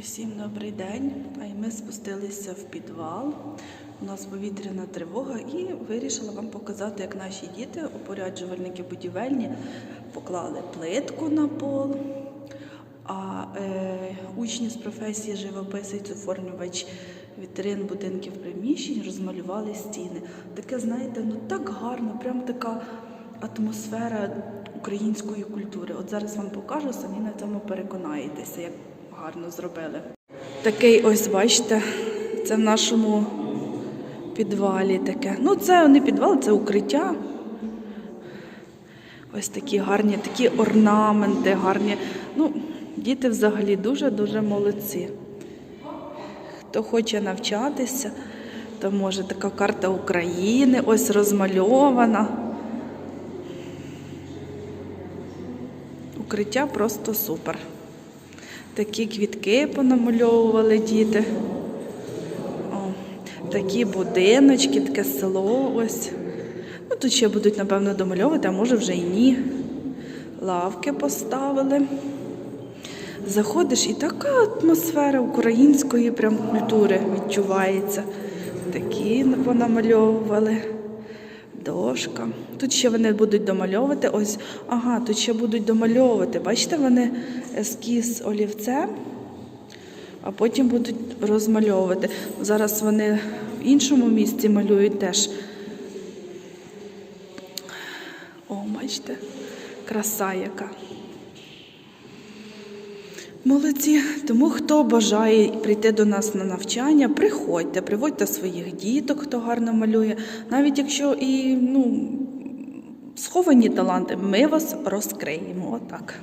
Усім добрий день. А ми спустилися в підвал. У нас повітряна тривога і вирішила вам показати, як наші діти, упоряджувальники будівельні, поклали плитку на пол. А е, учні з професії живописець, оформлювач вітрин будинків приміщень розмалювали стіни. Таке, знаєте, ну так гарно, прям така атмосфера української культури. От зараз вам покажу, самі на цьому переконаєтеся, як гарно зробили. Такий ось, бачите, це в нашому підвалі таке. Ну, це не підвал, це укриття. Ось такі гарні, такі орнаменти, гарні. Ну, діти взагалі дуже-дуже молодці. Хто хоче навчатися, то може така карта України, ось розмальована. Укриття просто супер. Такі квітки понамальовували діти. О, такі будиночки, таке село ось. Ну, тут ще будуть, напевно, домальовувати, а може вже і ні. Лавки поставили. Заходиш і така атмосфера української прям культури відчувається. Такі понамальовували. Дошка. Тут ще вони будуть домальовувати. Ось, ага, тут ще будуть домальовувати. Бачите, вони ескіз олівцем, а потім будуть розмальовувати. Зараз вони в іншому місці малюють теж. О, бачите, краса яка. Молодці. Тому хто бажає прийти до нас на навчання, приходьте, приводьте своїх діток, хто гарно малює. Навіть якщо і ну, сховані таланти, ми вас розкриємо. Отак.